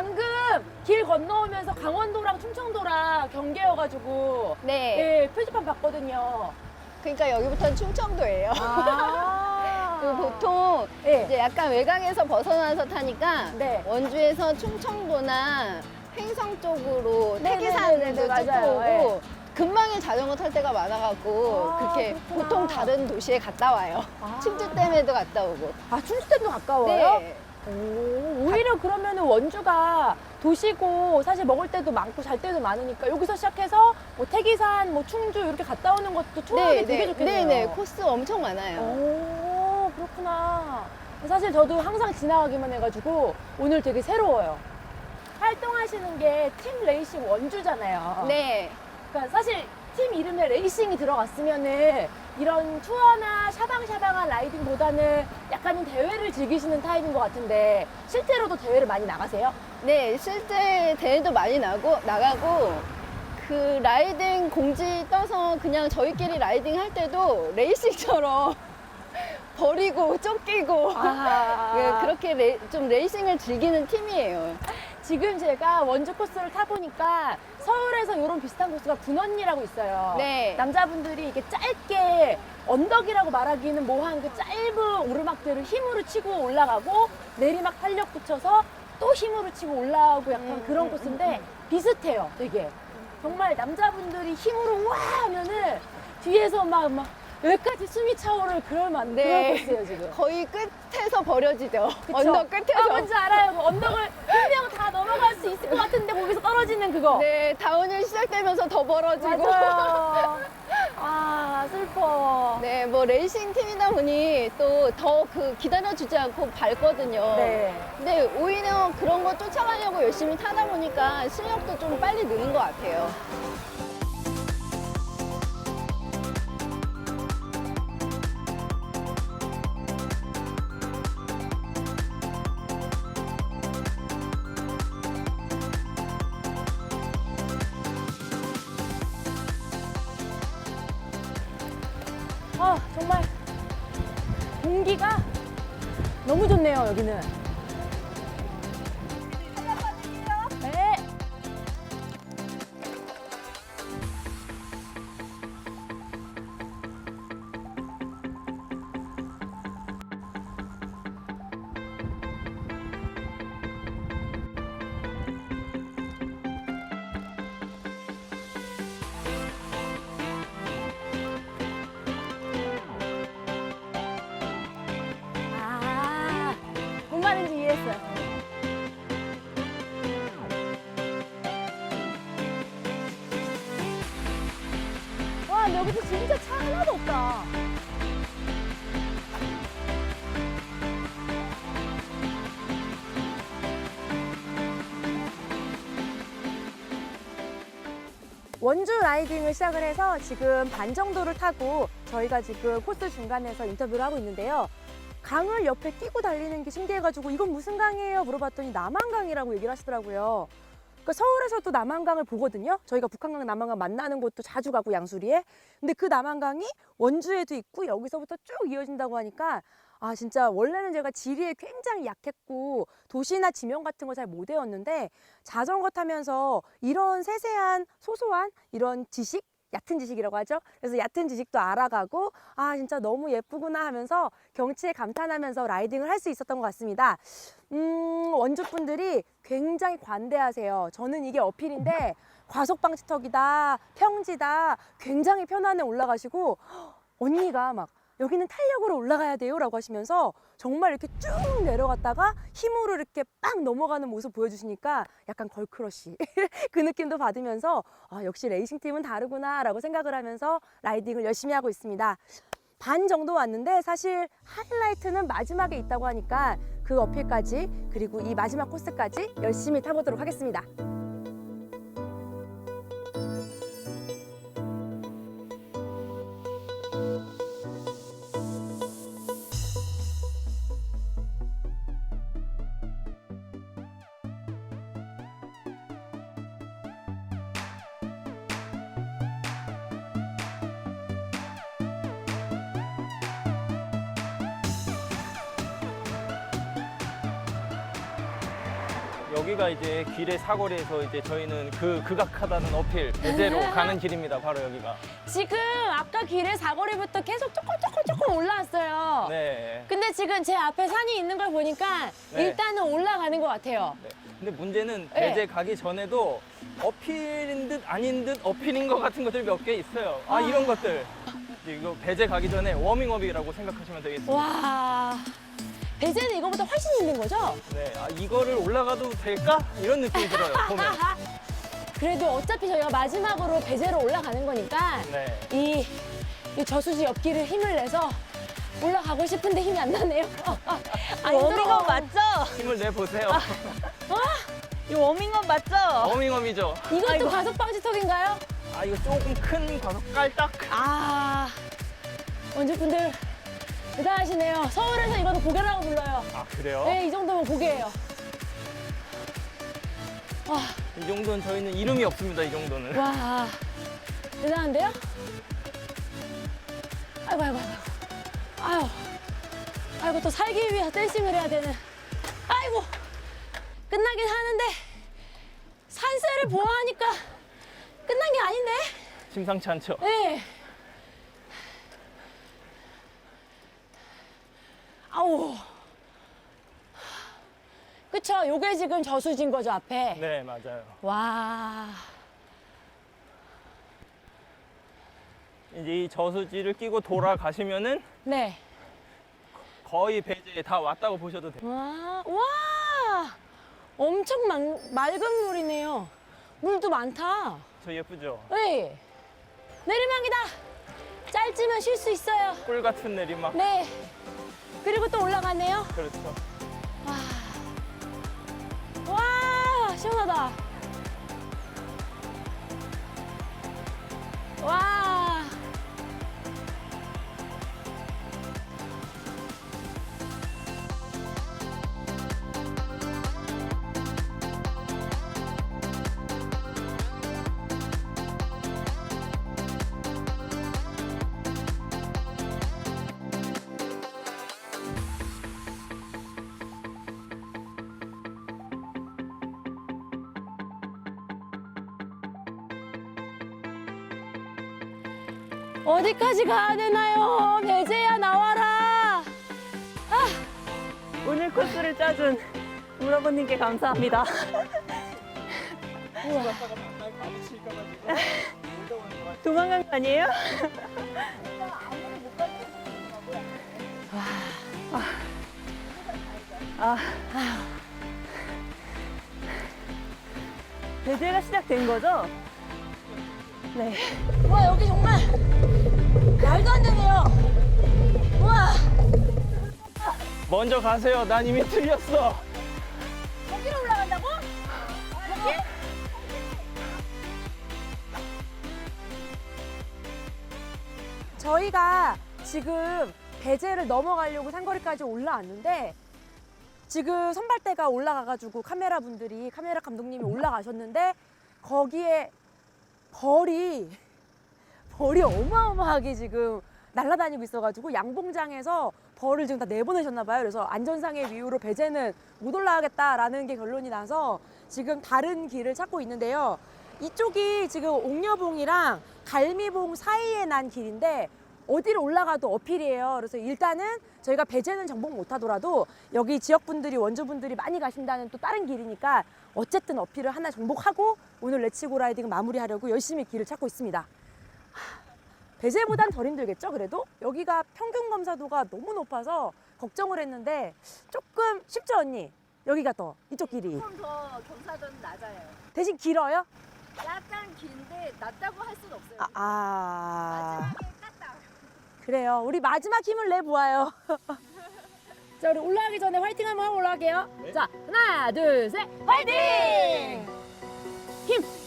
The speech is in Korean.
방금 길 건너오면서 강원도랑 충청도랑 경계여가지고 네. 네, 표지판 봤거든요. 그러니까 여기부터는 충청도예요. 아. 그리고 보통 네. 이제 약간 외곽에서 벗어나서 타니까 네. 원주에서 충청도나 횡성 쪽으로 네, 네, 네, 네, 찍고 맞아요. 오고 금방에 자전거 탈 때가 많아갖고 아, 그렇게 그렇구나. 보통 다른 도시에 갔다 와요. 아. 충주댐에도 갔다 오고. 아, 충주댐도 가까워요? 네. 오, 오히려 그러면 원주가 도시고 사실 먹을 때도 많고 잘 때도 많으니까 여기서 시작해서 뭐 태기산, 뭐 충주 이렇게 갔다 오는 것도 투어하기 되게 좋겠네요. 네, 네, 코스 엄청 많아요. 오, 그렇구나. 사실 저도 항상 지나가기만 해가지고 오늘 되게 새로워요. 활동하시는 게 팀 레이싱 원주잖아요. 네. 그러니까 사실 팀 이름에 레이싱이 들어갔으면은 이런 투어나 샤방샤방한 라이딩보다는 약간은 대회를 즐기시는 타입인 것 같은데 실제로도 대회를 많이 나가세요? 네, 실제 대회도 많이 나고, 나가고, 그 라이딩 공지 떠서 그냥 저희끼리 라이딩 할 때도 레이싱처럼 버리고 쫓기고 아, 예, 그렇게 레- 좀 레이싱을 즐기는 팀이에요. 지금 제가 원주 코스를 타보니까 서울에서 이런 비슷한 코스가 군원리라고 있어요. 네. 남자분들이 이게 짧게 언덕이라고 말하기는 뭐한 그 짧은 오르막들을 힘으로 치고 올라가고 내리막 탄력 붙여서 또 힘으로 치고 올라오고 약간 음, 그런 음, 코스인데 비슷해요, 되게. 정말 남자분들이 힘으로 와 하면은 뒤에서 막, 막 여기까지 숨이 차오를 그럴 만 네. 코스예요, 지금. 거의 끝 에서 버려지죠. 그쵸? 언덕 끝에서. 아, 뭔지 알아요. 그 언덕을 한명다 넘어갈 수 있을 것 같은데 거기서 떨어지는 그거. 네, 다운힐 시작되면서 더 벌어지고. 맞아요. 아, 슬퍼. 네, 뭐 레이싱 팀이다 보니 또 더 그 기다려주지 않고 밟거든요. 네. 근데 오히려 그런 거 쫓아가려고 열심히 타다 보니까 실력도 좀 빨리 느는 것 같아요. 정말 공기가 너무 좋네요, 여기는. 여기서 진짜 차 하나도 없다. 원주 라이딩을 시작을 해서 지금 반 정도를 타고 저희가 지금 코스 중간에서 인터뷰를 하고 있는데요. 강을 옆에 끼고 달리는 게 신기해가지고 이건 무슨 강이에요? 물어봤더니 남한강이라고 얘기를 하시더라고요. 그러니까 서울에서도 남한강을 보거든요. 저희가 북한강, 남한강 만나는 곳도 자주 가고 양수리에. 근데 그 남한강이 원주에도 있고 여기서부터 쭉 이어진다고 하니까 아 진짜 원래는 제가 지리에 굉장히 약했고 도시나 지명 같은 거 잘 못 외웠는데 자전거 타면서 이런 세세한 소소한 이런 지식 얕은 지식이라고 하죠. 그래서 얕은 지식도 알아가고 아 진짜 너무 예쁘구나 하면서 경치에 감탄하면서 라이딩을 할 수 있었던 것 같습니다. 음 원주 분들이 굉장히 관대하세요. 저는 이게 어필인데 과속 방지턱이다, 평지다, 굉장히 편안해 올라가시고 언니가 막 여기는 탄력으로 올라가야 돼요 라고 하시면서 정말 이렇게 쭉 내려갔다가 힘으로 이렇게 빵 넘어가는 모습 보여주시니까 약간 걸크러쉬 그 느낌도 받으면서 아, 역시 레이싱 팀은 다르구나 라고 생각을 하면서 라이딩을 열심히 하고 있습니다. 반 정도 왔는데 사실 하이라이트는 마지막에 있다고 하니까 그 어필까지 그리고 이 마지막 코스까지 열심히 타보도록 하겠습니다. 여기가 이제 길의 사거리에서 이제 저희는 그 극악하다는 어필 배제로 가는 길입니다. 바로 여기가. 지금 아까 길에 사거리부터 계속 조금 조금 조금 올라왔어요. 네. 근데 지금 제 앞에 산이 있는 걸 보니까 네. 일단은 올라가는 것 같아요. 네. 근데 문제는 네. 배제 가기 전에도 어필인 듯 아닌 듯 어필인 것 같은 것들이 몇개 있어요. 아, 이런 것들. 이거 배제 가기 전에 워밍업이라고 생각하시면 되겠습니다. 와. 배제는 이거보다 훨씬 있는 거죠? 네. 아, 이거를 올라가도 될까? 이런 느낌이 들어요. 보면. 그래도 어차피 저희가 마지막으로 배제로 올라가는 거니까 네. 이, 이 저수지 옆길을 힘을 내서 올라가고 싶은데 힘이 안 나네요. 안 들어. 워밍업 맞죠? 힘을 내 보세요. 이 워밍업 맞죠? 워밍업이죠. 이것도 과속 방지턱인가요? 아, 이거 조금 큰 과속 깔딱. 아, 원주분들 대단하시네요. 서울에서 이거는 고개라고 불러요. 아, 그래요? 네, 이 정도면 고개예요. 와, 이 정도는 저희는 이름이 없습니다. 이 정도는. 와, 대단한데요? 아이고, 아이고, 아이고. 아유, 아이고, 또 살기 위해 댄싱을 해야 되는. 아이고, 끝나긴 하는데, 산세를 보아하니까 끝난 게 아닌데? 심상치 않죠? 네. 그쵸? 요게 지금 저수진 거죠, 앞에? 네, 맞아요. 와. 이제 이 저수지를 끼고 돌아가시면은 네. 거의 배제에 다 왔다고 보셔도 돼요. 와, 와. 엄청 막, 맑은 물이네요. 물도 많다. 저 예쁘죠? 네. 내리막이다. 짧지만 쉴 수 있어요. 꿀 같은 내리막. 네. 그리고 또 올라가네요. 그렇죠. 와 시원하다. 와. 어디까지 가야 되나요? 배제야 나와라. 오늘 코스를 짜준 물어보님께 감사합니다. 도망간 거 아니에요? 아, 아. 배제가 시작된 거죠? 네. 와 여기 정말 말도 안 되네요. 우와 먼저 가세요. 난 이미 틀렸어. 여기로 올라간다고? 여기? 저희가 지금 배제를 넘어가려고 산거리까지 올라왔는데 지금 선발대가 올라가가지고 카메라 분들이 카메라 감독님이 올라가셨는데 거기에 벌이 벌이 어마어마하게 지금 날아다니고 있어가지고 양봉장에서 벌을 지금 다 내보내셨나 봐요. 그래서 안전상의 이유로 배제는 못 올라가겠다라는 게 결론이 나서 지금 다른 길을 찾고 있는데요. 이쪽이 지금 옥녀봉이랑 갈미봉 사이에 난 길인데 어디를 올라가도 어필이에요. 그래서 일단은 저희가 배제는 정복 못하더라도 여기 지역분들이 원주분들이 많이 가신다는 또 다른 길이니까 어쨌든 어필을 하나 정복하고 오늘 레츠고 라이딩 마무리하려고 열심히 길을 찾고 있습니다. 배제보단 덜 힘들겠죠, 그래도? 여기가 평균 검사도가 너무 높아서 걱정을 했는데 조금 쉽죠, 언니? 여기가 더, 이쪽 길이. 조금 더 경사도는 낮아요. 대신 길어요? 약간 긴데 낮다고 할 수는 없어요. 아, 아. 마지막에 깠다. 그래요. 우리 마지막 힘을 내보아요. 자, 우리 올라가기 전에 화이팅 한번 하고 올라갈게요. 자, 하나, 둘, 셋, 화이팅! 힘!